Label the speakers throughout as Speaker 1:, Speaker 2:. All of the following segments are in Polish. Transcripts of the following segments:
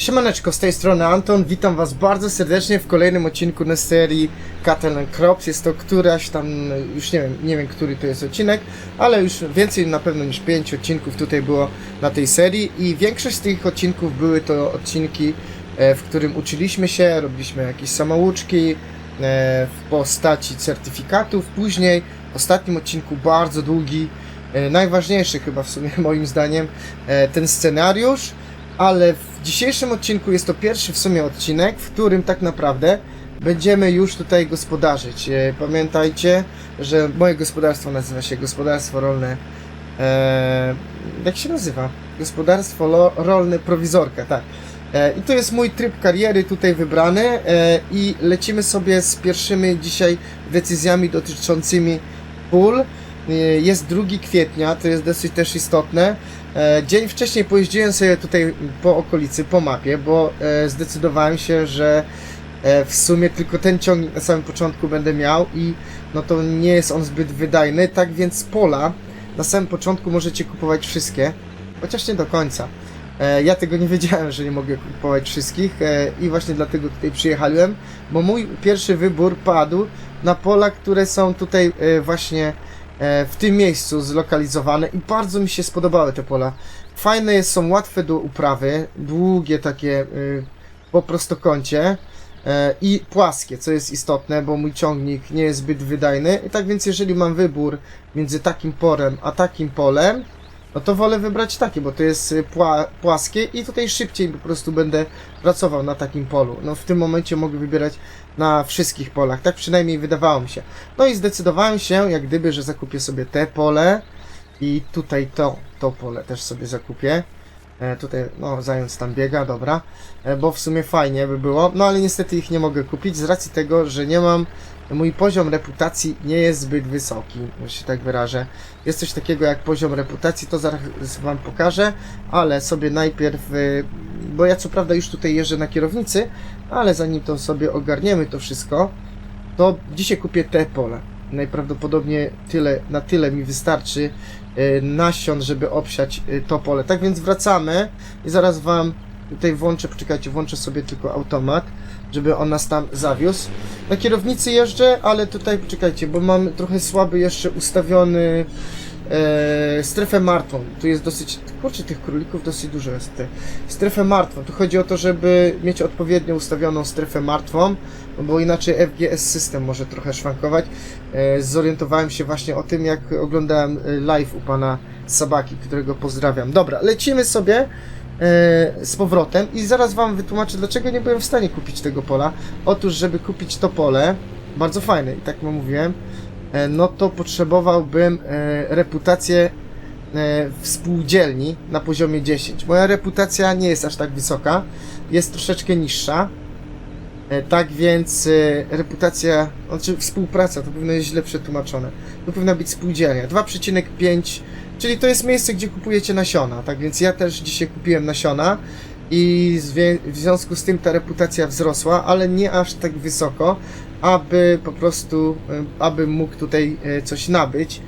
Speaker 1: Siemaneczko, z tej strony Anton, witam was bardzo serdecznie w kolejnym odcinku na serii Cattle and Crops. Jest to któraś tam, już nie wiem, nie wiem który to jest odcinek, ale już więcej na pewno niż 5 odcinków tutaj było na tej serii i większość z tych odcinków były to odcinki, e, w którym uczyliśmy się, robiliśmy jakieś samouczki e, w postaci certyfikatów. Później w ostatnim odcinku bardzo długi, e, najważniejszy chyba w sumie moim zdaniem, ten scenariusz ale w dzisiejszym odcinku jest to pierwszy w sumie odcinek, w którym tak naprawdę będziemy już tutaj gospodarzyć. E, Pamiętajcie, że moje gospodarstwo nazywa się Gospodarstwo Rolne. E, jak się nazywa? Gospodarstwo lo, Rolne Prowizorka, tak. E, I to jest mój tryb kariery tutaj wybrany e, i lecimy sobie z pierwszymi dzisiaj decyzjami dotyczącymi pól. E, Jest 2 kwietnia, to jest dosyć też istotne. E, Dzień wcześniej pojeździłem sobie tutaj po okolicy, po mapie, bo e, zdecydowałem się, że e, w sumie tylko ten ciągnik na samym początku będę miał i no to nie jest on zbyt wydajny, tak więc pola na samym początku możecie kupować wszystkie, chociaż nie do końca. Ja tego nie wiedziałem, że nie mogę kupować wszystkich i właśnie dlatego tutaj przyjechałem, bo mój pierwszy wybór padł na pola, które są tutaj właśnie w tym miejscu zlokalizowane i bardzo mi się spodobały te pola. Fajne jest, są łatwe do uprawy, długie takie y, po prostokącie e, i płaskie, co jest istotne, bo mój ciągnik nie jest zbyt wydajny. I tak więc jeżeli mam wybór między takim porem a takim polem, no to wolę wybrać takie, bo to jest y, pła, płaskie i tutaj szybciej po prostu będę pracował na takim polu. No w tym momencie mogę wybierać na wszystkich polach, tak przynajmniej wydawało mi się. No i zdecydowałem się, jak gdyby, że zakupię sobie te pole i tutaj to, to pole też sobie zakupię. E, tutaj, no, zając tam biega, dobra, e, bo w sumie fajnie by było, no ale niestety ich nie mogę kupić z racji tego, że nie mam, mój poziom reputacji nie jest zbyt wysoki, że się tak wyrażę. Jest coś takiego jak poziom reputacji, to zaraz Wam pokażę, ale sobie najpierw, y, bo ja co prawda już tutaj jeżdżę na kierownicy, ale zanim to sobie ogarniemy to wszystko, to dzisiaj kupię te pole. Najprawdopodobniej tyle, na tyle mi wystarczy y, nasion, żeby obsiać y, to pole. Tak więc wracamy i zaraz Wam tutaj włączę, poczekajcie, włączę sobie tylko automat, żeby on nas tam zawiózł. Na kierownicy jeżdżę, ale tutaj poczekajcie, bo mam trochę słaby jeszcze ustawiony e, strefę martwą. Tu jest dosyć, kurczę, tych królików dosyć dużo jest tutaj. Strefę martwą. Tu chodzi o to, żeby mieć odpowiednio ustawioną strefę martwą, no bo inaczej FGS system może trochę szwankować. E, zorientowałem się właśnie o tym, jak oglądałem e, live u pana Sabaki, którego pozdrawiam. Dobra, lecimy sobie z powrotem i zaraz wam wytłumaczę, dlaczego nie byłem w stanie kupić tego pola. Otóż, żeby kupić to pole, bardzo fajne, i tak jak mówiłem, e, no to potrzebowałbym e, reputację e, w na poziomie 10. Moja reputacja nie jest aż tak wysoka, jest troszeczkę niższa. E, Tak więc e, reputacja, znaczy współpraca, to powinno jest źle przetłumaczone. To powinna być spółdzielnia. 2,5, czyli to jest miejsce, gdzie kupujecie nasiona. Tak więc ja też dzisiaj kupiłem nasiona i w związku z tym ta reputacja wzrosła, ale nie aż tak wysoko, aby po prostu, e, aby mógł tutaj e, coś nabyć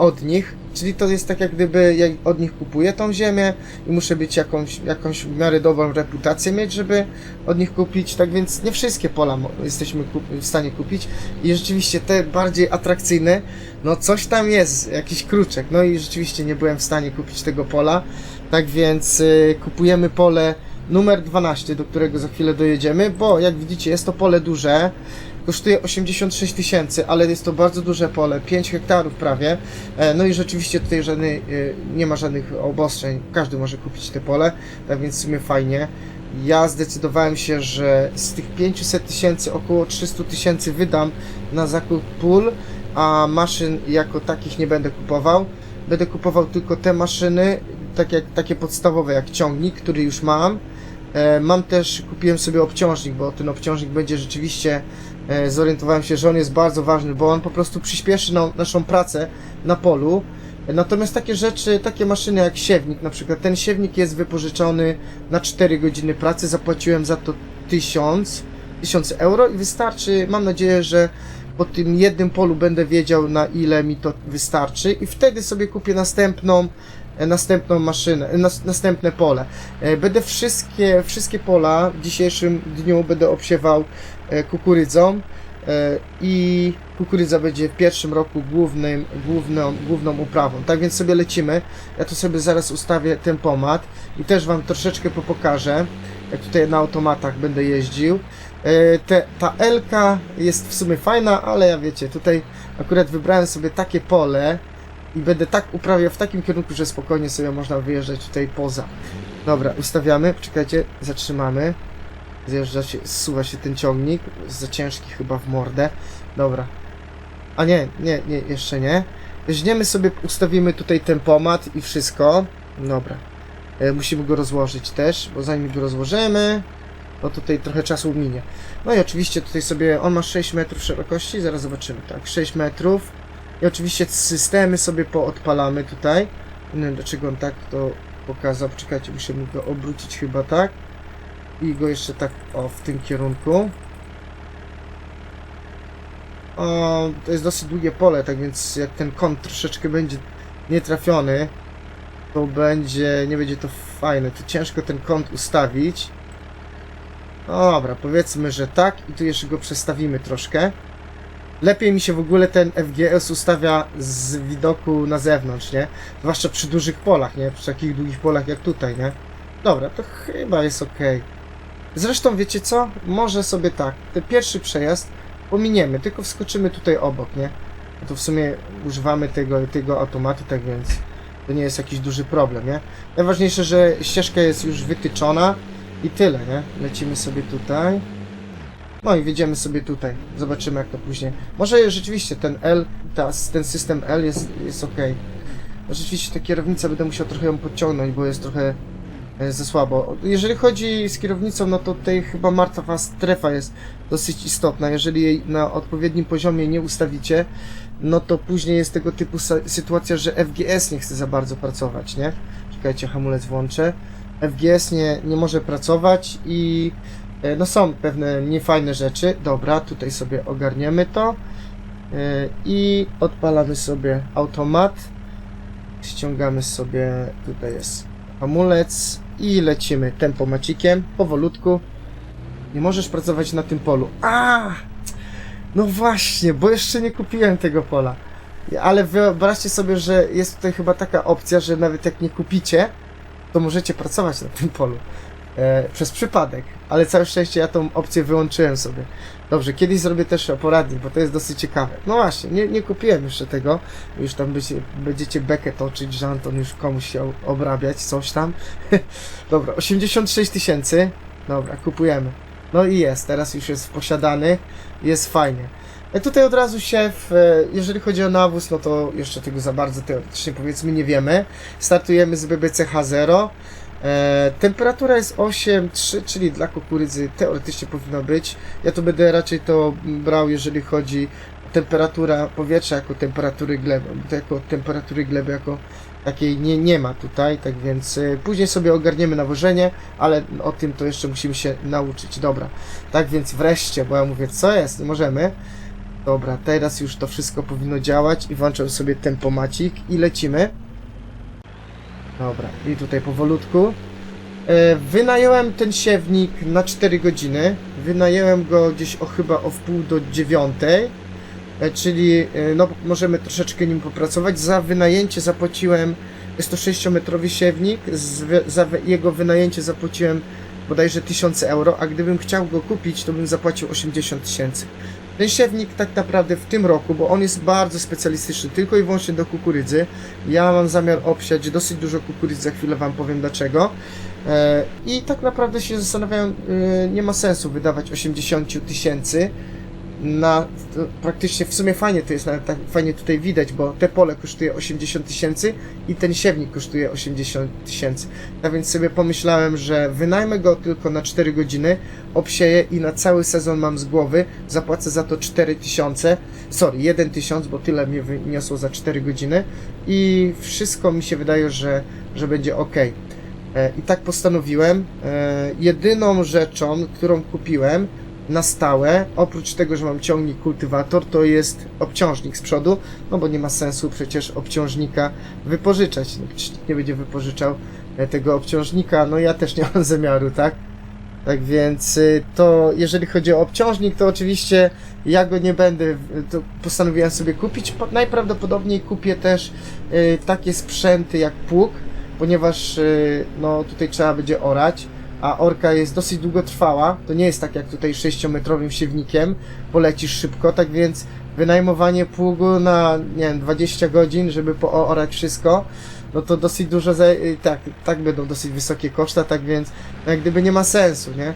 Speaker 1: od nich. Czyli to jest tak jak gdyby ja od nich kupuję tą ziemię i muszę być jakąś, jakąś w miarę dobrą reputację mieć, żeby od nich kupić. Tak więc nie wszystkie pola jesteśmy w stanie kupić. I rzeczywiście te bardziej atrakcyjne, no coś tam jest, jakiś kruczek. No i rzeczywiście nie byłem w stanie kupić tego pola. Tak więc y, kupujemy pole numer 12, do którego za chwilę dojedziemy, bo jak widzicie jest to pole duże. Kosztuje 86 tysięcy, ale jest to bardzo duże pole, 5 hektarów prawie. E, No i rzeczywiście tutaj żadnej, e, nie ma żadnych obostrzeń, każdy może kupić te pole, tak więc w sumie fajnie. Ja zdecydowałem się, że z tych 500 tysięcy około 300 tysięcy wydam na zakup pól, a maszyn jako takich nie będę kupował. Będę kupował tylko te maszyny, tak jak, takie podstawowe jak ciągnik, który już mam. E, Mam też, kupiłem sobie obciążnik, bo ten obciążnik będzie rzeczywiście, zorientowałem się, że on jest bardzo ważny, bo on po prostu przyspieszy nam, naszą pracę na polu. E, Natomiast takie rzeczy, takie maszyny jak siewnik, na przykład ten siewnik jest wypożyczony na 4 godziny pracy, zapłaciłem za to 1000, 1000 euro i wystarczy, mam nadzieję, że po tym jednym polu będę wiedział na ile mi to wystarczy i wtedy sobie kupię następną e, następną maszynę, e, nas, następne pole. E, Będę wszystkie, wszystkie pola w dzisiejszym dniu będę obsiewał e, kukurydzą e, i kukurydza będzie w pierwszym roku głównym, główną, główną uprawą. Tak więc sobie lecimy. Ja tu sobie zaraz ustawię tempomat i też Wam troszeczkę popokażę, jak tutaj na automatach będę jeździł. E, Te, ta Elka jest w sumie fajna, ale ja wiecie, tutaj akurat wybrałem sobie takie pole i będę tak uprawiał w takim kierunku, że spokojnie sobie można wyjeżdżać tutaj poza. Dobra, ustawiamy, czekajcie, zatrzymamy. Zjeżdża się, zsuwa się ten ciągnik, za ciężki chyba w mordę. Dobra. A nie, nie, nie, jeszcze nie. Weźmiemy sobie, ustawimy tutaj tempomat i wszystko. Dobra. E, musimy go rozłożyć też, bo zanim go rozłożymy, no tutaj trochę czasu minie. No i oczywiście tutaj sobie, on ma 6 metrów szerokości, zaraz zobaczymy, tak, 6 metrów. I oczywiście systemy sobie poodpalamy tutaj. Nie wiem dlaczego on tak to pokazał, czekajcie, musimy go obrócić chyba tak. I go jeszcze tak, o, w tym kierunku. O, to jest dosyć długie pole, tak więc jak ten kąt troszeczkę będzie nietrafiony, to będzie, nie będzie to fajne. Tu ciężko ten kąt ustawić. Dobra, powiedzmy, że tak i tu jeszcze go przestawimy troszkę. Lepiej mi się w ogóle ten FGS ustawia z widoku na zewnątrz, nie? Zwłaszcza przy dużych polach, nie? Przy takich długich polach jak tutaj, nie? Dobra, to chyba jest ok. Zresztą wiecie co? Może sobie tak, ten pierwszy przejazd pominiemy, tylko wskoczymy tutaj obok, nie? No to w sumie używamy tego, tego automatu, tak więc to nie jest jakiś duży problem, nie? Najważniejsze, że ścieżka jest już wytyczona i tyle, nie? Lecimy sobie tutaj. No i wjedziemy sobie tutaj. Zobaczymy jak to później. Może rzeczywiście ten L, ta, ten system L jest, jest ok. Rzeczywiście ta kierownica będę musiał trochę ją podciągnąć, bo jest trochę e, za słabo. Jeżeli chodzi z kierownicą, no to tutaj chyba martwa strefa jest dosyć istotna. Jeżeli jej na odpowiednim poziomie nie ustawicie, no to później jest tego typu sytuacja, że FGS nie chce za bardzo pracować, nie? Czekajcie, hamulec włączę. FGS nie, nie może pracować i no są pewne niefajne rzeczy. Dobra, tutaj sobie ogarniemy to e, i odpalamy sobie automat. Ściągamy sobie, tutaj jest hamulec i lecimy tempomacikiem, powolutku. Nie możesz pracować na tym polu. A! No właśnie, bo jeszcze nie kupiłem tego pola. Ale wyobraźcie sobie, że jest tutaj chyba taka opcja, że nawet jak nie kupicie, to możecie pracować na tym polu. E, przez przypadek. Ale całe szczęście ja tą opcję wyłączyłem sobie. Dobrze, kiedyś zrobię też poradnik, bo to jest dosyć ciekawe. No właśnie, nie, nie kupiłem jeszcze tego. Już tam będzie, będziecie bekę toczyć, że Anton już komuś się obrabiać, coś tam. Dobra, 86 tysięcy. Dobra, kupujemy. No i jest, teraz już jest posiadany, jest fajnie. E, Tutaj od razu się, w, e, jeżeli chodzi o nawóz, no to jeszcze tego za bardzo teoretycznie powiedzmy nie wiemy. Startujemy z BBC H0. E, temperatura jest 8,3, czyli dla kukurydzy teoretycznie powinno być. Ja tu będę raczej to brał, jeżeli chodzi o temperatura powietrza jako temperatury gleby, to jako temperatury gleby jako takiej nie, nie ma tutaj, tak więc e, później sobie ogarniemy nawożenie, ale o tym to jeszcze musimy się nauczyć. Dobra, tak więc wreszcie, bo ja mówię, co jest, nie możemy. Dobra, teraz już to wszystko powinno działać i włączam sobie tempomacik i lecimy. Dobra, i tutaj powolutku. E, wynająłem ten siewnik na 4 godziny. Wynająłem go gdzieś o chyba o wpół do dziewiątej. E, czyli e, no możemy troszeczkę nim popracować. Za wynajęcie zapłaciłem, jest to 6-metrowy siewnik, za jego wynajęcie zapłaciłem bodajże 1000 euro, a gdybym chciał go kupić, to bym zapłacił 80 tysięcy. Ten tak naprawdę w tym roku, bo on jest bardzo specjalistyczny, tylko i wyłącznie do kukurydzy. Ja mam zamiar obsiać dosyć dużo kukurydzy, za chwilę Wam powiem dlaczego. E, I tak naprawdę się zastanawiałem, e, nie ma sensu wydawać 80 tysięcy na praktycznie w sumie fajnie to jest, nawet tak fajnie tutaj widać, bo te pole kosztuje 80 tysięcy i ten siewnik kosztuje 80 tysięcy. Tak więc sobie pomyślałem, że wynajmę go tylko na 4 godziny, obsieję i na cały sezon mam z głowy, zapłacę za to 4 tysiące, sorry, 1 tysiąc, bo tyle mnie wyniosło za 4 godziny i wszystko mi się wydaje, że, że będzie ok. E, I tak postanowiłem. E, Jedyną rzeczą, którą kupiłem, na stałe. Oprócz tego, że mam ciągnik kultywator, to jest obciążnik z przodu, no bo nie ma sensu przecież obciążnika wypożyczać. Nikt nie będzie wypożyczał e, tego obciążnika, no ja też nie mam zamiaru, tak? Tak więc y, to jeżeli chodzi o obciążnik, to oczywiście ja go nie będę, to postanowiłem sobie kupić. Po- Najprawdopodobniej kupię też y, takie sprzęty jak pług, ponieważ y, no tutaj trzeba będzie orać, a orka jest dosyć długotrwała. To nie jest tak jak tutaj 6-metrowym siewnikiem, polecisz szybko, tak więc wynajmowanie pługu na nie wiem, 20 godzin, żeby poorać wszystko, no to dosyć dużo, za, y, tak, tak będą dosyć wysokie koszta, tak więc jak gdyby nie ma sensu, nie?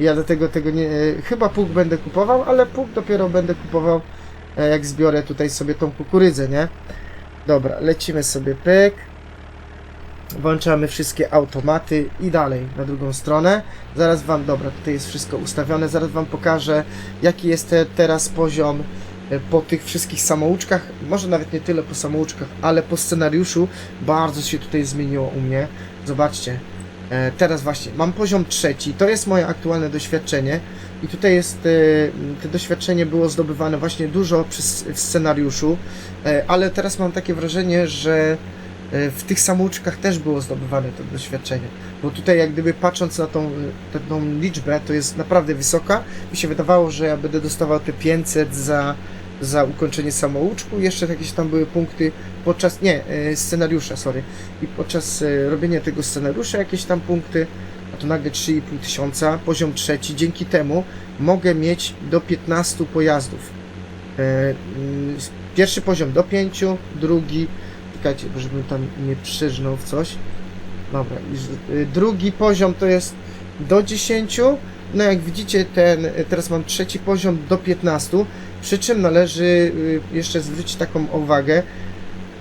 Speaker 1: Ja dlatego tego nie, y, chyba pług będę kupował, ale pług dopiero będę kupował, e, jak zbiorę tutaj sobie tą kukurydzę, nie? Dobra, lecimy sobie pyk. Włączamy wszystkie automaty i dalej na drugą stronę. Zaraz Wam, dobra, tutaj jest wszystko ustawione. Zaraz Wam pokażę, jaki jest te, teraz poziom e, po tych wszystkich samouczkach. Może nawet nie tyle po samouczkach, ale po scenariuszu bardzo się tutaj zmieniło u mnie. Zobaczcie. E, Teraz właśnie mam poziom trzeci, to jest moje aktualne doświadczenie i tutaj jest, e, to doświadczenie było zdobywane właśnie dużo przez, w scenariuszu, ale teraz mam takie wrażenie, że w tych samouczkach też było zdobywane to doświadczenie, bo tutaj jak gdyby patrząc na tą, e, tą liczbę, to jest naprawdę wysoka, mi się wydawało, że ja będę dostawał te 500 za, za ukończenie samouczku, jeszcze jakieś tam były punkty podczas, nie, e, scenariusza, sorry, i podczas e, robienia tego scenariusza jakieś tam punkty, a to nagle 3,5 tysiąca, poziom trzeci, dzięki temu mogę mieć do 15 pojazdów. E, Pierwszy poziom do 5, drugi, bo żebym tam nie przeżnął w coś. Dobra, y, drugi poziom to jest do 10, no jak widzicie ten, y, teraz mam trzeci poziom do 15, przy czym należy y, jeszcze zwrócić taką uwagę,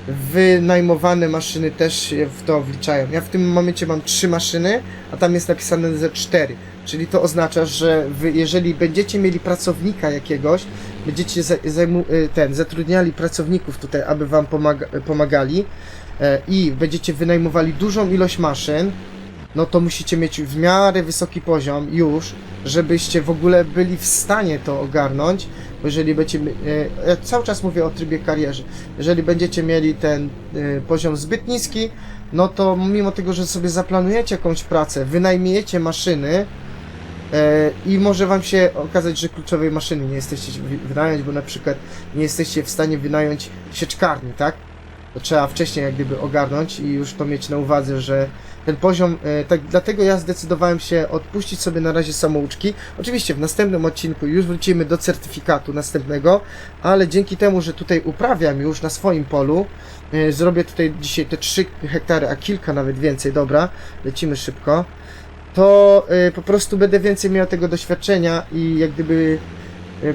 Speaker 1: wynajmowane maszyny też się w to wliczają. Ja w tym momencie mam trzy maszyny, a tam jest napisane ze 4. Czyli to oznacza, że wy, jeżeli będziecie mieli pracownika jakiegoś, będziecie y, ten, zatrudniali pracowników tutaj, aby wam pomaga, pomagali e, i będziecie wynajmowali dużą ilość maszyn, no to musicie mieć w miarę wysoki poziom już, żebyście w ogóle byli w stanie to ogarnąć, bo jeżeli będziecie, e, ja cały czas mówię o trybie kariery, jeżeli będziecie mieli ten e, poziom zbyt niski, no to mimo tego, że sobie zaplanujecie jakąś pracę, wynajmiecie maszyny e, i może wam się okazać, że kluczowej maszyny nie jesteście wy- wynająć, bo na przykład nie jesteście w stanie wynająć sieczkarni, tak? To trzeba wcześniej jak gdyby ogarnąć i już to mieć na uwadze, że ten poziom, e, tak dlatego ja zdecydowałem się odpuścić sobie na razie samouczki. Oczywiście w następnym odcinku już wrócimy do certyfikatu następnego, ale dzięki temu, że tutaj uprawiam już na swoim polu, e, zrobię tutaj dzisiaj te 3 hektary, a kilka nawet więcej, dobra, lecimy szybko, to e, po prostu będę więcej miał tego doświadczenia i jak gdyby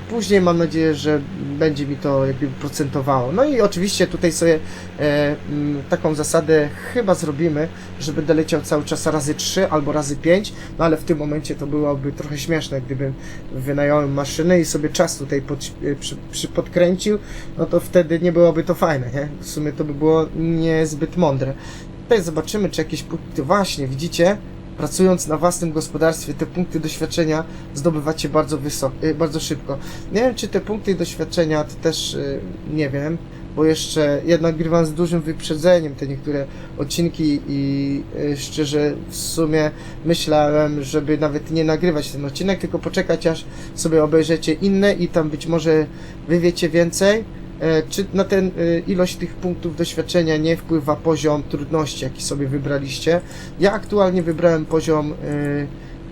Speaker 1: Później mam nadzieję, że będzie mi to jakby procentowało. No i oczywiście tutaj sobie e, m, taką zasadę chyba zrobimy, że będę leciał cały czas razy 3 albo razy 5, no ale w tym momencie to byłoby trochę śmieszne, gdybym wynająłem maszynę i sobie czas tutaj pod, e, przy, przy podkręcił, no to wtedy nie byłoby to fajne, nie? W sumie to by było niezbyt mądre. Tutaj zobaczymy, czy jakieś właśnie, widzicie? Pracując na własnym gospodarstwie, te punkty doświadczenia zdobywacie bardzo wysoko, y, bardzo szybko. Nie wiem, czy te punkty doświadczenia to też y, nie wiem, bo jeszcze ja nagrywam z dużym wyprzedzeniem te niektóre odcinki i y, szczerze w sumie myślałem, żeby nawet nie nagrywać ten odcinek, tylko poczekać aż sobie obejrzycie inne i tam być może wy wiecie więcej. E, Czy na ten y, ilość tych punktów doświadczenia nie wpływa poziom trudności, jaki sobie wybraliście? Ja aktualnie wybrałem poziom y,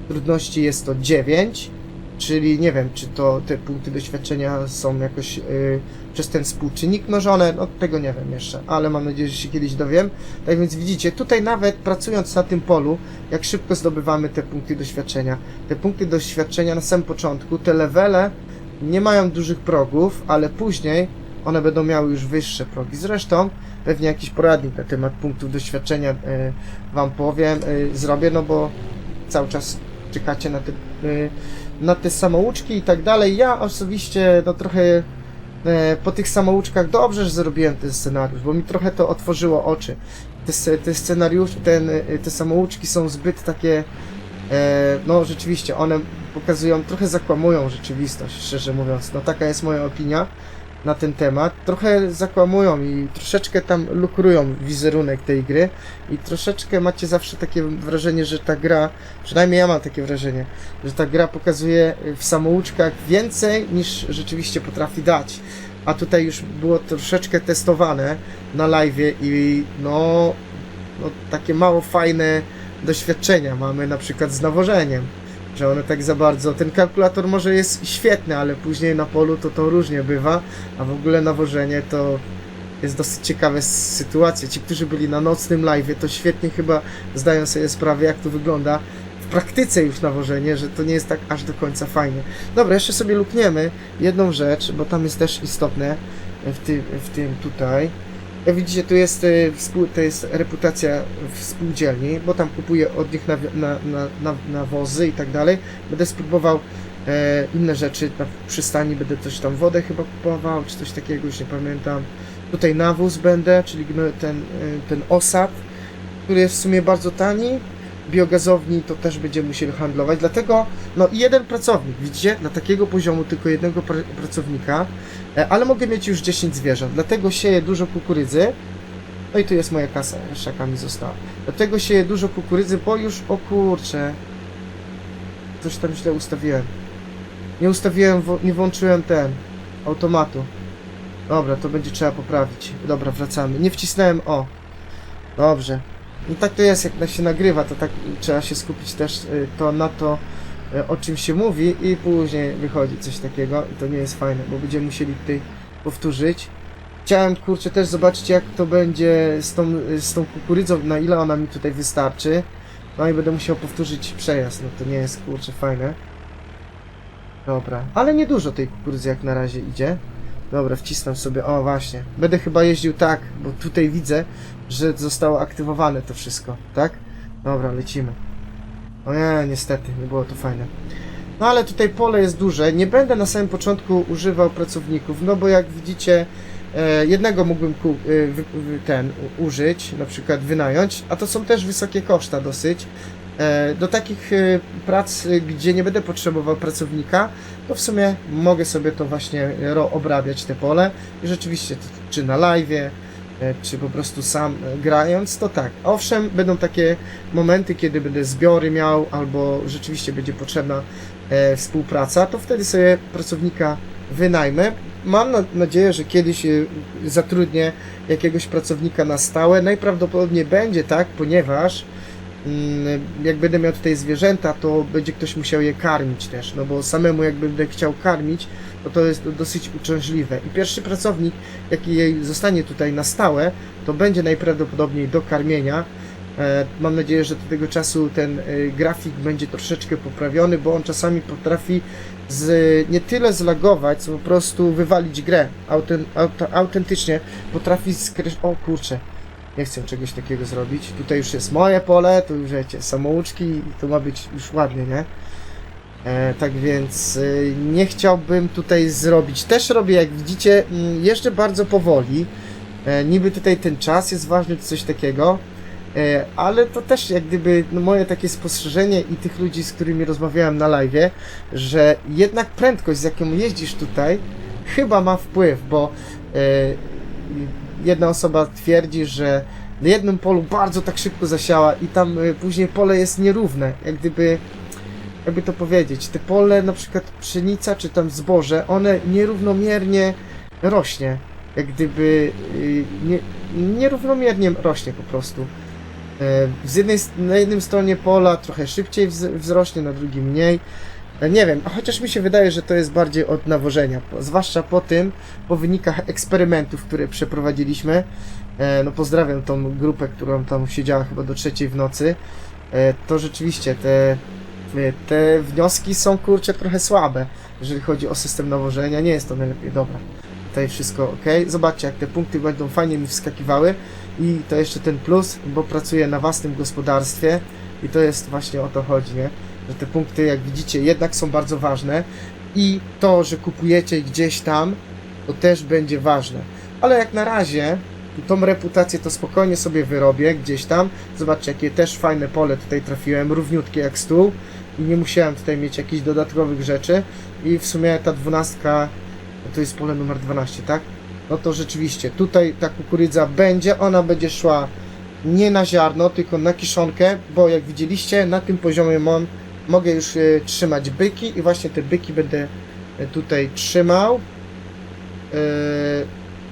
Speaker 1: trudności jest to 9, czyli nie wiem, czy to te punkty doświadczenia są jakoś przez ten współczynnik mnożone, no tego nie wiem jeszcze, ale mam nadzieję, że się kiedyś dowiem. Tak więc widzicie, tutaj nawet pracując na tym polu, jak szybko zdobywamy te punkty doświadczenia. Te punkty doświadczenia na samym początku, te levele nie mają dużych progów, ale później one będą miały już wyższe progi. Zresztą pewnie jakiś poradnik na temat punktów doświadczenia y, Wam powiem, y, zrobię, no bo cały czas czekacie na te, y, na te samouczki i tak dalej. Ja osobiście no trochę e, po tych samouczkach dobrze, że zrobiłem ten scenariusz, bo mi trochę to otworzyło oczy. Te, te scenariusze, ten, te samouczki są zbyt takie E, no rzeczywiście, one pokazują, trochę zakłamują rzeczywistość, szczerze mówiąc. No taka jest moja opinia na ten temat. Trochę zakłamują i troszeczkę tam lukrują wizerunek tej gry i troszeczkę macie zawsze takie wrażenie, że ta gra, przynajmniej ja mam takie wrażenie, że ta gra pokazuje w samouczkach więcej niż rzeczywiście potrafi dać. A tutaj już było troszeczkę testowane na live i no, no takie mało fajne doświadczenia mamy na przykład z nawożeniem że one tak za bardzo. Ten kalkulator może jest świetny, ale później na polu to to różnie bywa, a w ogóle nawożenie to jest dosyć ciekawe sytuacje. Ci, którzy byli na nocnym live, to świetnie chyba zdają sobie sprawę, jak to wygląda w praktyce już nawożenie, że to nie jest tak aż do końca fajnie. Dobra, jeszcze sobie lukniemy jedną rzecz, bo tam jest też istotne w tym, w tym tutaj. Jak widzicie, tu jest, e, to jest reputacja w spółdzielni, bo tam kupuję od nich nawi- na, na, na, nawozy i tak dalej. Będę spróbował e, inne rzeczy na przystani, będę też tam wodę chyba kupował, czy coś takiego, już nie pamiętam. Tutaj nawóz będę, czyli ten, e, ten osad, który jest w sumie bardzo tani. Biogazowni to też będziemy musieli handlować, dlatego no jeden pracownik, widzicie, na takiego poziomu tylko jednego pr pracownika, E, ale mogę mieć już 10 zwierząt, dlatego sieję dużo kukurydzy. No i tu jest moja kasa, jeszcze mi została. Dlatego sieję dużo kukurydzy, bo już, o kurcze, coś tam źle ustawiłem. Nie ustawiłem, nie włączyłem ten, automatu. Dobra, to będzie trzeba poprawić. Dobra, wracamy. Nie wcisnąłem O. Dobrze. I tak to jest, jak się nagrywa, to tak trzeba się skupić też y, to na to, y, o czym się mówi i później wychodzi coś takiego i to nie jest fajne, bo będziemy musieli tutaj powtórzyć. Chciałem, kurczę, też zobaczyć jak to będzie z tą, z tą kukurydzą, na ile ona mi tutaj wystarczy. No i będę musiał powtórzyć przejazd, no to nie jest, kurczę, fajne. Dobra, ale nie dużo tej kukurydzy jak na razie idzie. Dobra, wcisnę sobie, o właśnie. Będę chyba jeździł tak, bo tutaj widzę, że zostało aktywowane to wszystko, tak? Dobra, lecimy. O nie, niestety, nie było to fajne. No ale tutaj pole jest duże. Nie będę na samym początku używał pracowników, no bo jak widzicie, e, jednego mógłbym e, ten użyć, na przykład wynająć, a to są też wysokie koszta dosyć. E, do takich e, prac, e, gdzie nie będę potrzebował pracownika, to w sumie mogę sobie to właśnie obrabiać te pole i rzeczywiście, czy na live, czy po prostu sam grając, to tak. Owszem, będą takie momenty, kiedy będę zbiory miał, albo rzeczywiście będzie potrzebna współpraca, to wtedy sobie pracownika wynajmę. Mam na, nadzieję, że kiedyś zatrudnię jakiegoś pracownika na stałe. Najprawdopodobniej będzie tak, ponieważ jak będę miał tutaj zwierzęta, to będzie ktoś musiał je karmić też, no bo samemu jak będę chciał karmić, to to jest dosyć uciążliwe. I pierwszy pracownik, jaki jej zostanie tutaj na stałe, to będzie najprawdopodobniej do karmienia. E, Mam nadzieję, że do tego czasu ten e, grafik będzie troszeczkę poprawiony, bo on czasami potrafi z, nie tyle zlagować, co po prostu wywalić grę. Auten, auto, autentycznie potrafi skreś... O kurczę, nie chcę czegoś takiego zrobić. Tutaj już jest moje pole, tu już wiecie, samouczki i to ma być już ładnie, nie? E, tak więc e, nie chciałbym tutaj zrobić. Też robię, jak widzicie, mm, jeszcze bardzo powoli. E, niby tutaj ten czas jest ważny, czy coś takiego. E, ale to też jak gdyby no, moje takie spostrzeżenie i tych ludzi, z którymi rozmawiałem na live, że jednak prędkość, z jaką jeździsz tutaj, chyba ma wpływ, bo e, jedna osoba twierdzi, że na jednym polu bardzo tak szybko zasiała i tam e, później pole jest nierówne, jak gdyby jakby to powiedzieć, te pole, na przykład pszenica czy tam zboże, one nierównomiernie rośnie. Jak gdyby y, nie, nierównomiernie rośnie po prostu. E, Z jednej, na jednym stronie pola trochę szybciej wz- wzrośnie, na drugim mniej. E, Nie wiem, chociaż mi się wydaje, że to jest bardziej od nawożenia, zwłaszcza po tym, po wynikach eksperymentów, które przeprowadziliśmy. E, No pozdrawiam tą grupę, którą tam siedziała chyba do trzeciej w nocy. E, To rzeczywiście te te wnioski są kurczę trochę słabe, jeżeli chodzi o system nawożenia. Nie jest to najlepiej. Dobra, tutaj wszystko ok. Zobaczcie, jak te punkty będą fajnie mi wskakiwały. I to jeszcze ten plus, bo pracuję na własnym gospodarstwie i to jest właśnie o to chodzi, nie? Że te punkty, jak widzicie, jednak są bardzo ważne i to, że kupujecie gdzieś tam, to też będzie ważne. Ale jak na razie tą reputację to spokojnie sobie wyrobię gdzieś tam. Zobaczcie, jakie też fajne pole tutaj trafiłem, równiutkie jak stół. I nie musiałem tutaj mieć jakichś dodatkowych rzeczy. I w sumie ta dwunastka, to jest pole numer 12, tak? No to rzeczywiście, tutaj ta kukurydza będzie, ona będzie szła nie na ziarno, tylko na kiszonkę, bo jak widzieliście, na tym poziomie mam, mogę już e, trzymać byki i właśnie te byki będę e, tutaj trzymał. E,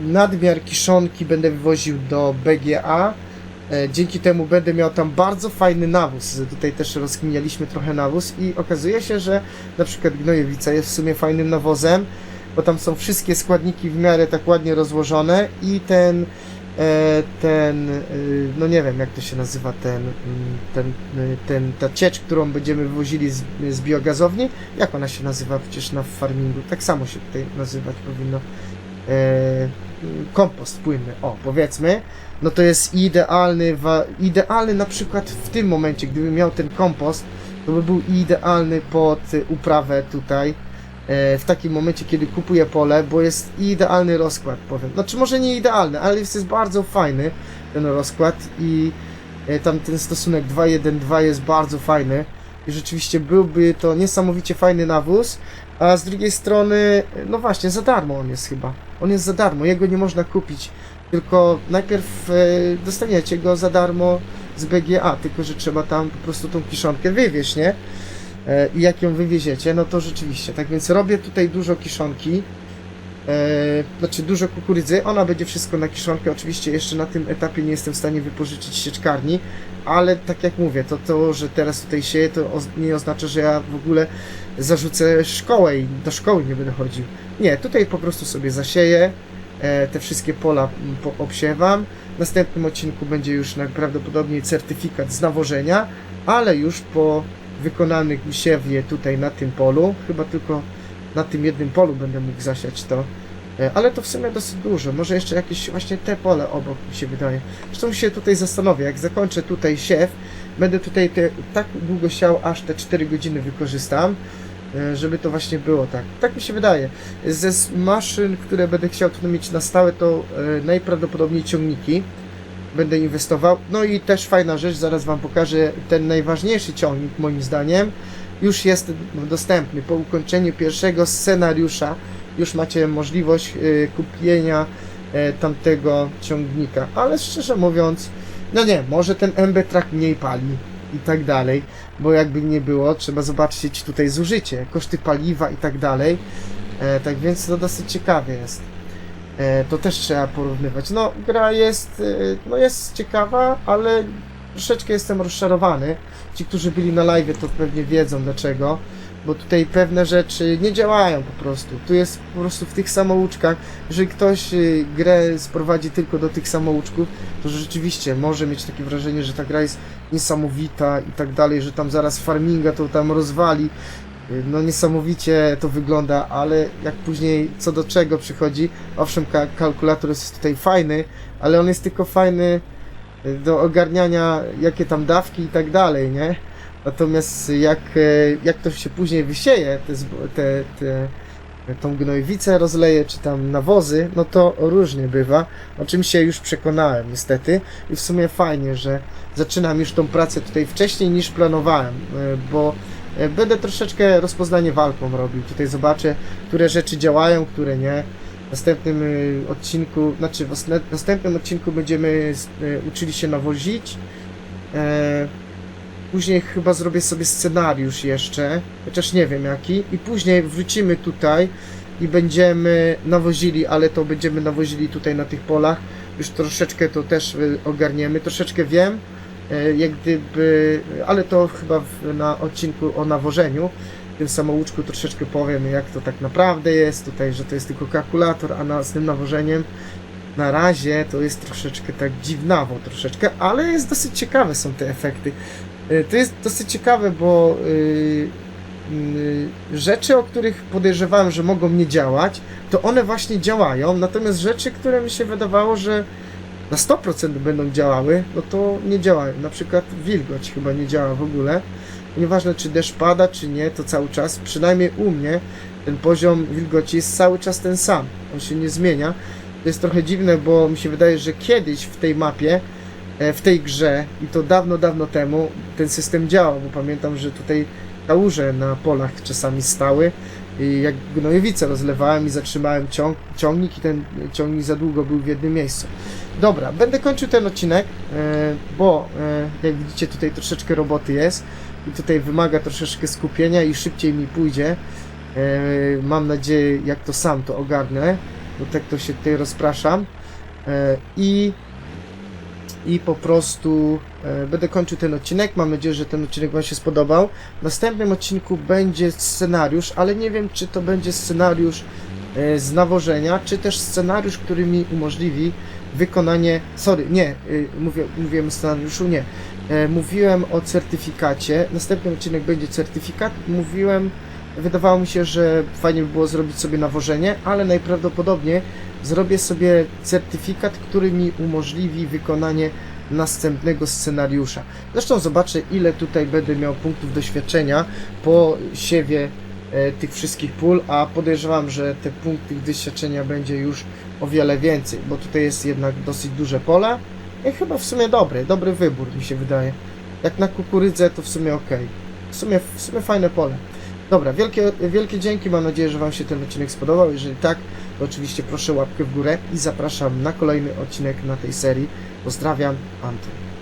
Speaker 1: nadmiar kiszonki będę wywoził do BGA. Dzięki temu będę miał tam bardzo fajny nawóz. Tutaj też rozkminialiśmy trochę nawóz i okazuje się, że na przykład gnojowica jest w sumie fajnym nawozem, bo tam są wszystkie składniki w miarę tak ładnie rozłożone i ten ten, y, no nie wiem jak to się nazywa, ten, mm, ten, y, ten, ta ciecz, którą będziemy wywozili z, z biogazowni, jak ona się nazywa? Przecież na farmingu, tak samo się tutaj nazywać powinno, e, kompost płynny, o powiedzmy, no to jest idealny, idealny na przykład w tym momencie, gdybym miał ten kompost, to by był idealny pod uprawę tutaj, e, w takim momencie, kiedy kupuję pole, bo jest idealny rozkład, powiem. Znaczy może nie idealny, ale jest, jest bardzo fajny ten rozkład i e, tam ten stosunek 2-1-2 jest bardzo fajny i rzeczywiście byłby to niesamowicie fajny nawóz, a z drugiej strony, no właśnie, za darmo on jest chyba. On jest za darmo, jego nie można kupić, tylko najpierw e, dostaniecie go za darmo z BGA, tylko że trzeba tam po prostu tą kiszonkę wywieźć, nie? E, i jak ją wywieziecie, no to rzeczywiście. Tak więc robię tutaj dużo kiszonki, e, znaczy dużo kukurydzy. Ona będzie wszystko na kiszonkę. Oczywiście jeszcze na tym etapie nie jestem w stanie wypożyczyć sieczkarni, ale tak jak mówię, to to, że teraz tutaj sieję, to nie oznacza, że ja w ogóle zarzucę szkołę i do szkoły nie będę chodził. Nie, tutaj po prostu sobie zasieję. e, Te wszystkie pola po- obsiewam. W następnym odcinku będzie już najprawdopodobniej certyfikat z nawożenia, ale już po wykonanych siewie tutaj na tym polu. Chyba tylko na tym jednym polu będę mógł zasiać to. E, Ale to w sumie dosyć dużo. Może jeszcze jakieś właśnie te pole obok mi się wydaje. Zresztą się tutaj zastanowię, jak zakończę tutaj siew, będę tutaj te, tak długo siał, aż te 4 godziny wykorzystam, e, żeby to właśnie było tak. Tak mi się wydaje. Ze maszyn, które będę chciał tu mieć na stałe, to e, najprawdopodobniej ciągniki będę inwestował. No i też fajna rzecz, zaraz Wam pokażę, ten najważniejszy ciągnik moim zdaniem już jest dostępny. Po ukończeniu pierwszego scenariusza już macie możliwość y, kupienia e, tamtego ciągnika, ale szczerze mówiąc, no nie, może ten MB Track mniej pali i tak dalej, bo jakby nie było, trzeba zobaczyć tutaj zużycie, koszty paliwa i tak dalej, e, tak więc to dosyć ciekawe jest. E, to też trzeba porównywać. No, gra jest, e, no jest ciekawa, ale troszeczkę jestem rozczarowany. Ci, którzy byli na live, to pewnie wiedzą dlaczego, bo tutaj pewne rzeczy nie działają po prostu. Tu jest po prostu w tych samouczkach, jeżeli ktoś y, grę sprowadzi tylko do tych samouczków, to rzeczywiście może mieć takie wrażenie, że ta gra jest niesamowita i tak dalej, że tam zaraz farminga to tam rozwali. No niesamowicie to wygląda, ale jak później co do czego przychodzi, owszem ka- kalkulator jest tutaj fajny, ale on jest tylko fajny y, do ogarniania jakie tam dawki i tak dalej, nie? Natomiast jak, e, jak to się później wysieje, te, te, te, tą gnojowicę rozleje, czy tam nawozy, no to różnie bywa, o czym się już przekonałem niestety i w sumie fajnie, że zaczynam już tą pracę tutaj wcześniej niż planowałem, e, bo e, będę troszeczkę rozpoznanie walką robił, tutaj zobaczę, które rzeczy działają, które nie. W następnym y, odcinku, znaczy w następnym odcinku będziemy y, uczyli się nawozić. E, Później chyba zrobię sobie scenariusz jeszcze, chociaż nie wiem jaki. I później wrócimy tutaj i będziemy nawozili, ale to będziemy nawozili tutaj na tych polach. Już troszeczkę to też y, ogarniemy. Troszeczkę wiem, e, jak gdyby, ale to chyba w, na odcinku o nawożeniu. W tym samouczku troszeczkę powiem, jak to tak naprawdę jest. Tutaj, że to jest tylko kalkulator, a na, z tym nawożeniem na razie to jest troszeczkę tak dziwnawo, troszeczkę, ale jest dosyć ciekawe są te efekty. Y, To jest dosyć ciekawe, bo y, y, rzeczy, o których podejrzewałem, że mogą nie działać, to one właśnie działają, natomiast rzeczy, które mi się wydawało, że na 100% będą działały, no to nie działają. Na przykład wilgoć chyba nie działa w ogóle. Nieważne czy deszcz pada, czy nie, to cały czas, przynajmniej u mnie, ten poziom wilgoci jest cały czas ten sam. On się nie zmienia. To jest trochę dziwne, bo mi się wydaje, że kiedyś w tej mapie, e, w tej grze, i to dawno, dawno temu, ten system działał, bo pamiętam, że tutaj kałuże na polach czasami stały i jak gnojowice rozlewałem i zatrzymałem ciąg, ciągnik i ten ciągnik za długo był w jednym miejscu. Dobra, będę kończył ten odcinek, e, bo e, jak widzicie tutaj troszeczkę roboty jest i tutaj wymaga troszeczkę skupienia i szybciej mi pójdzie. E, Mam nadzieję, jak to sam to ogarnę, bo tak to się tutaj rozpraszam. I, i po prostu e, będę kończył ten odcinek. Mam nadzieję, że ten odcinek Wam się spodobał. W następnym odcinku będzie scenariusz, ale nie wiem, czy to będzie scenariusz e, z nawożenia, czy też scenariusz, który mi umożliwi wykonanie. Sorry, nie, y, mówię, mówiłem o scenariuszu, nie. E, Mówiłem o certyfikacie. Następny odcinek będzie certyfikat. Mówiłem, wydawało mi się, że fajnie by było zrobić sobie nawożenie, ale najprawdopodobniej zrobię sobie certyfikat, który mi umożliwi wykonanie następnego scenariusza. Zresztą zobaczę, ile tutaj będę miał punktów doświadczenia po siewie e, tych wszystkich pól, a podejrzewam, że te punkty doświadczenia będzie już o wiele więcej, bo tutaj jest jednak dosyć duże pole i chyba w sumie dobry, dobry wybór mi się wydaje. Jak na kukurydzę to w sumie ok. W sumie, w sumie fajne pole. Dobra, wielkie, wielkie dzięki, mam nadzieję, że Wam się ten odcinek spodobał. Jeżeli tak, to oczywiście proszę łapkę w górę i zapraszam na kolejny odcinek na tej serii. Pozdrawiam, Anton.